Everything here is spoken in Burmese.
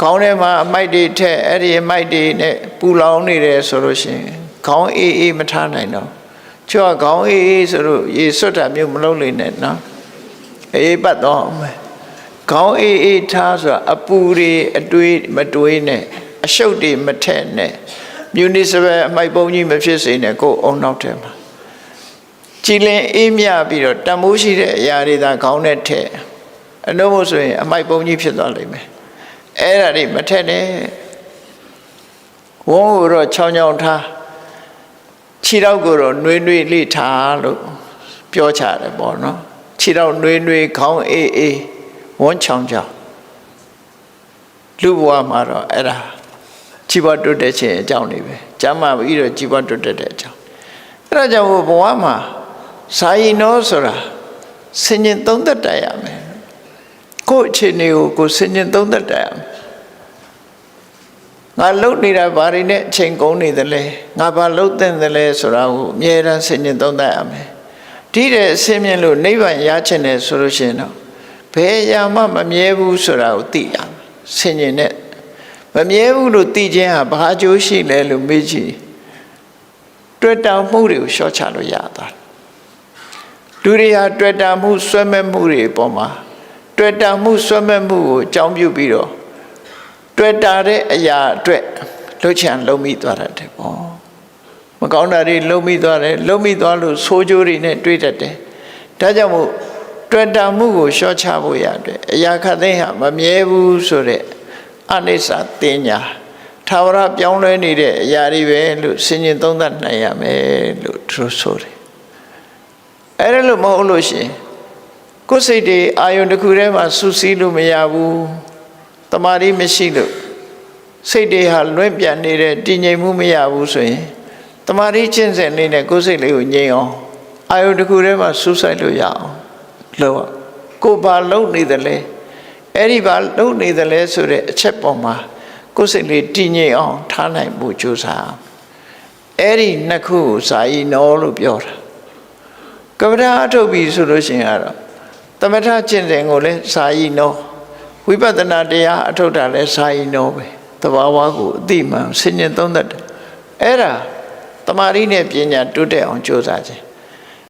ခေါင်းထဲမှာအမိုက်တွေထက်အဲ့ဒီအမိုက်တွေနဲ့ပူလောင်နေတယ်ဆိုလို့ရှိရင်ခေါင်းအေးအေးမထားနိုင်တော့ကျွတ်ခေါင်းအေးအေးဆိုလို့ရေစွတ်တာမျိုးမလုပ်လိမ့်နဲ့နော်အေးပတ်တော့မယ်ခေါင်းအေးအေးထားဆိုတာအပူတွေအတွေးမတွေးနဲ့အရှုပ်တွေမထက်နဲ့မြူနီစပယ်အမိုက်ပုံကြီးမဖြစ်စေနဲ့ကိုယ်အုံနောက်ထဲမှာကြည်လင်အေးမြပြီးတော့တန်မိုးရှိတဲ့အရာတွေသာခေါင်းနဲ့ထည့်အလို့မို့ဆိုရင်အမိုက်ပုံကြီးဖြစ်သွားလိမ့်မယ် အဲ့ဒါတွေမထက်နဲ့ဝုံးကိုတော့ချောင်းချောင်းထားခြေထောက်ကိုတော့နှွေးနှွေးလေးထားလို့ပြောချတယ်ပေါ့နော်ခြေထောက်နှွေးနှွေးခေါင်းအေးအေးဝုံးချောင်းချောင်းလူဘဝမှာတော့အဲ့ဒါခြေဘတွတ်တဲ့ခြင်းအကြောင်းတွေပဲကျမ်းမာပြီးတော့ခြေဘတွတ်တဲ့အကြောင်းအဲ့ဒါကြောင့်ဘဝမှာစာရင်တော့ဆိုတာဆင်ញင်သုံးသက်တတ်ရမယ် ကိုယ့်အခြေအနေကိုကိုယ်ဆင်ခြင်သုံးသပ်တယ်ငါလုံနေတာဘာတွေနဲ့အချိန်ကုန်နေသလဲငါဘာလုံတဲ့သလဲဆိုတာကိုအမြဲတမ်းဆင်ခြင်သုံးသပ်ရမယ်တိတဲ့အစင်းမြင်လို့နိဗ္ဗာန်ရချင်တယ်ဆိုလို့ရှိရင်တော့ဘယ်အရာမှမမြဲဘူးဆိုတာကိုသိရမယ်ဆင်ခြင်နဲ့မမြဲဘူးလို့သိခြင်းဟာဘာအကျိုးရှိလဲလို့မေးကြည့်တွေ့တောင်မှုတွေကိုရှင်းချလို့ရသွားတယ်ဒုတိယတွေ့တာမှုဆွဲမဲ့မှုတွေအပေါ်မှာ တွေ့တာမှုဆွဲမဲ့မှုကိုအကြောင်းပြုပြီးတော့တွေ့တာတဲ့အရာအတွက်လှုပ်ချံလုံးမိသွားတတ်တယ်ပေါ့မကောင်းတာတွေလုံးမိသွားတယ်လုံးမိသွားလို့ဆိုးကျိုးတွေနဲ့တွေ့တတ်တယ်ဒါကြောင့်မို့တွေ့တာမှုကိုရှော့ချဖို့ရတယ်အရာခတ်သိမ်းဟာမမြဲဘူးဆိုတဲ့အနိစ္စတင်ညာသာဝရပြောင်းလဲနေတဲ့အရာတွေပဲလို့ဆင်ញင်သုံးသပ်နိုင်ရမယ်လို့သူတို့ဆိုတယ်အဲ့ဒါလို့မဟုတ်လို့ရှိရင် ကိုယ်စိတ်တွေအာယုန်တစ်ခုထဲမှာစူးစီးလို့မရဘူးတမာရီမရှိလို့စိတ်တွေဟာလွင့်ပြန်နေတဲ့တည်ငြိမ်မှုမရဘူးဆိုရင်တမာရီကျင့်စဉ်လေးနဲ့ကိုယ်စိတ်လေးကိုငြိမ်အောင်အာယုန်တစ်ခုထဲမှာစူးစိုက်လို့ရအောင်လုပ်အောင်ကိုယ်ဘာလုပ်နေသလဲအဲ့ဒီဘာလုပ်နေသလဲဆိုတဲ့အချက်ပေါ်မှာကိုယ်စိတ်လေးတည်ငြိမ်အောင်ထားနိုင်ဖို့ကြိုးစားအဲ့ဒီနှစ်ခုကိုဇာယီနောလို့ပြောတာကမ္ဘာအထုတ်ပြီဆိုလို့ရှိရင်ကတော့ သမထကျင့်စဉ်ကိုလည်းဇာယီနောဝိပဿနာတရားအထုတ်တာလည်းဇာယီနောပဲတဘာဝကိုအတိမှန်ဆင်ញင်သုံးတတ်တယ်အဲ့ဒါတမာရီနဲ့ပညာတိုးတက်အောင်ကြိုးစားခြင်း